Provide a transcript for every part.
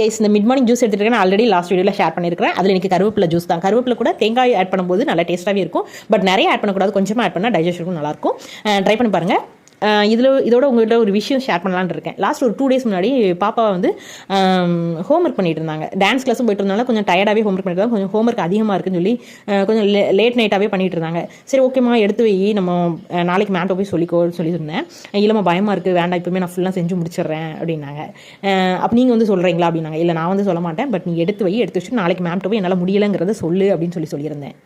Guys இந்த mid morning juice எடுத்துருக்கேன் already last வீடியோவில் ஷேர் பண்ணியிருக்கிறேன் அதில் எனக்கு கருவேப்பிலை ஜூஸ் தான். கருவேப்பிலை கூட தேங்காய் ஆட் பண்ணும்போது நல்லா டேஸ்ட்டாகவே இருக்கும். பட் நிறைய ஆட் பண்ணக்கூடாது. கொஞ்சமாக ஆட் பண்ணால் டைஜஷனுக்கும் நல்லாயிருக்கும் ட்ரை பண்ணி பாருங்கள் இதில் இதோட உங்கள்கிட்ட ஒரு விஷயம் ஷேர் பண்ணலான்னு இருக்கேன். லாஸ்ட் ஒரு டூ டேஸ் முன்னாடி பாப்பா வந்து ஹோம்ஒர்க் பண்ணிட்டு இருந்தாங்க. டான்ஸ் கிளாஸும் போயிட்டு இருந்தாலும் கொஞ்சம் டயர்டாகவே ஹோம்ஒர்க் பண்ணிட்டு கொஞ்சம் ஹோம் ஒர்க் அதிகமாக இருக்குன்னு சொல்லி கொஞ்சம் லேட் நைட்டாகவே பண்ணிட்டு இருந்தாங்க. சரி ஓகேம்மா எடுத்து வை. நம்ம நாளைக்கு மேட்டை போய் சொல்லிக்கோன்னு சொல்லி சொன்னேன். இல்லைம்மா பயமாக இருக்குது வேண்டாம் இப்போமே நான் ஃபுல்லாக செஞ்சு முடிச்சிடுறேன் அப்படின்னாங்க. அப்போ நீங்கள் வந்து சொல்கிறீங்களா அப்படின்னாங்க. இல்லை நான் வந்து சொல்ல மாட்டேன். பட் நீ எடுத்து வை எடுத்து வச்சுட்டு நாளைக்கு மேம்கிட்ட போய் என்னால் முடியலைங்கிறத சொல்லு அப்படின்னு சொல்லி சொல்லியிருந்தேன்.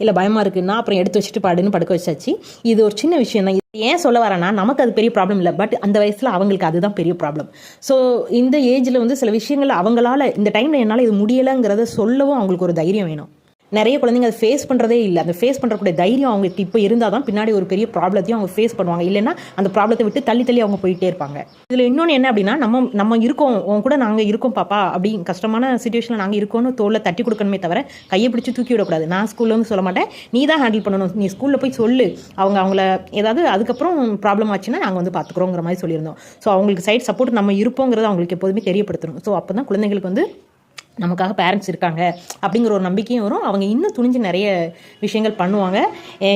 இல்லை பயமாக இருக்குன்னா அப்புறம் எடுத்து வச்சுட்டு பாடுன்னு படுக்க வச்சாச்சு. இது ஒரு சின்ன விஷயம் தான் இது ஏன் சொல்ல வரேன்னா நமக்கு அது பெரிய ப்ராப்ளம் இல்லை. பட் அந்த வயசில் அவங்களுக்கு அதுதான் பெரிய ப்ராப்ளம் ஸோ இந்த ஏஜில் வந்து சில விஷயங்கள் அவங்களால இந்த டைமில் என்னால் இது முடியலைங்கிறத சொல்லவும் அவங்களுக்கு ஒரு தைரியம் வேணும். நிறைய குழந்தைங்க அதை ஃபேஸ் பண்ணுறதே இல்லை. அந்த ஃபேஸ் பண்ணுறக்கூடிய தைரியம் அவங்களுக்கு இப்போ இருந்தால் தான் பின்னாடி ஒரு பெரிய ப்ராப்ளத்தையும் அவங்க ஃபேஸ் பண்ணுவாங்க. இல்லைன்னா அந்த ப்ராப்ளத்தை விட்டு தள்ளி தள்ளி அவங்க போயிட்டே இருப்பாங்க. இதில் இன்னொன்று என்ன அப்படின்னா நம்ம நம்ம இருக்கோம் உன் கூட நாங்கள் இருக்கோம் பாப்பா அப்படி கஷ்டமான சுச்சுவேஷனில் நாங்கள் இருக்கோம்னு தோளில் தட்டி கொடுக்கணுமே தவிர கையை பிடிச்சி தூக்கி விடக்கூடாது. நான் ஸ்கூல்லன்னு வந்து சொல்ல மாட்டேன். நீ தான் ஹேண்டில் பண்ணணும். நீ ஸ்கூலில் போய் சொல்லு. அவங்க அவங்கள ஏதாவது அதுக்கப்புறம் ப்ராப்ளம் ஆச்சுன்னா நாங்கள் வந்து பார்த்துக்குறோங்கிற மாதிரி சொல்லியிருந்தோம். ஸோ அவங்களுக்கு சைட் சப்போர்ட் நம்ம இருப்போங்கிறத அவங்களுக்கு எப்போதுமே தெரியப்படுத்தணும். ஸோ அப்போ தான் குழந்தைங்களுக்கு வந்து நமக்காக பேரண்ட்ஸ் இருக்காங்க அப்படிங்கிற ஒரு நம்பிக்கையும் வரும். அவங்க இன்னும் துணிஞ்சு நிறைய விஷயங்கள் பண்ணுவாங்க.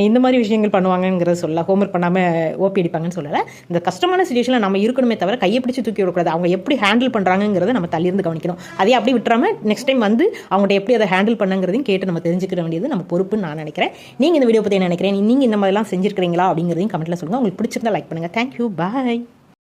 இந்த மாதிரி விஷயங்கள் பண்ணுவாங்கங்கிறத சொல்ல ஹோம்ஒர்க் பண்ணாமல் ஓபி அடிப்பாங்கன்னு சொல்லலை. இந்த கஷ்டமான சுச்சுவேஷனில் நம்ம இருக்கணுமே தவிர கையை பிடிச்சி தூக்கி விடக்கூடாது. அவங்க எப்படி ஹேண்டில் பண்ணுறாங்கிறத நம்ம தள்ளியிருந்து கவனிக்கணும். அதே அப்படி விட்டுறாம நெக்ஸ்ட் டைம் வந்து அவங்கள்ட்ட எப்படி அதை ஹேண்டில் பண்ணுங்கிறதையும் கேட்டு நம்ம தெரிஞ்சுக்க வேண்டியது நம்ம பொறுப்புன்னு நான் நினைக்கிறேன். நீங்கள் இந்த வீடியோ பற்றி என்ன நினைக்கிறேன்? நீங்கள் இந்த மாதிரிலாம் செஞ்சுருக்கிறீங்களா அப்படிங்கிறதையும் கமெண்ட்டில் சொல்லுங்கள் உங்களுக்கு பிடிச்சிருந்தா லைக் பண்ணுங்கள் தேங்க்யூ பாய்